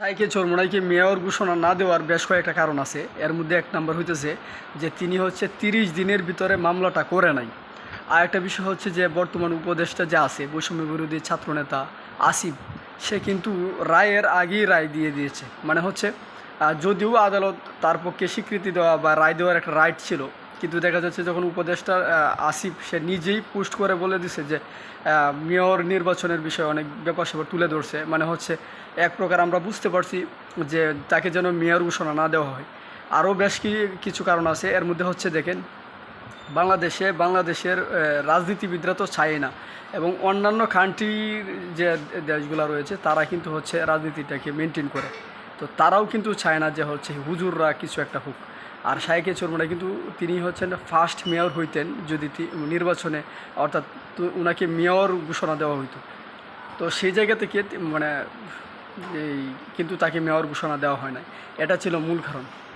তাইকে চরমোনাইকে মেয়র ঘোষণা না দেওয়ার বেশ কয়েকটা কারণ আছে। এর মধ্যে এক নম্বর হইতেছে যে তিনি হচ্ছে তিরিশ দিনের ভিতরে মামলাটা করে নাই। আর একটা বিষয় হচ্ছে যে বর্তমান উপদেষ্টা যে আছে, বৈষম্য বিরোধী ছাত্রনেতা আসিফ, সে কিন্তু রায়ের আগেই রায় দিয়ে দিয়েছে। মানে হচ্ছে যদিও আদালত তার পক্ষে স্বীকৃতি দেওয়া বা রায় দেওয়ার একটা রাইট ছিল কিন্তু দেখা যাচ্ছে যখন উপদেষ্টা আসিফ, সে নিজেই পোস্ট করে বলে দিছে যে মেয়র নির্বাচনের বিষয়ে অনেক ব্যাপার স্যাপার তুলে ধরছে। মানে হচ্ছে এক প্রকার আমরা বুঝতে পারছি যে তাকে যেন মেয়র ঘোষণা না দেওয়া হয়। আরও বেশ কিছু কারণ আছে। এর মধ্যে হচ্ছে দেখেন, বাংলাদেশে, বাংলাদেশের রাজনীতিবিদরা তো চায় না এবং অন্যান্য কান্ট্রির যে দেশগুলো রয়েছে, তারা কিন্তু হচ্ছে রাজনীতিটাকে মেনটেন করে। তো তারাও কিন্তু চায় না যে হচ্ছে হুজুররা কিছু একটা হোক। আর শাইকে চর্মনা কিন্তু তিনি হচ্ছেন ফার্স্ট মেয়র হইতেন যদি নির্বাচনে, অর্থাৎ উনাকে মেয়র ঘোষণা দেওয়া হইতো। তো সেই জায়গা থেকে মানে কিন্তু তাকে মেয়র ঘোষণা দেওয়া হয় না এটা ছিল মূল কারণ।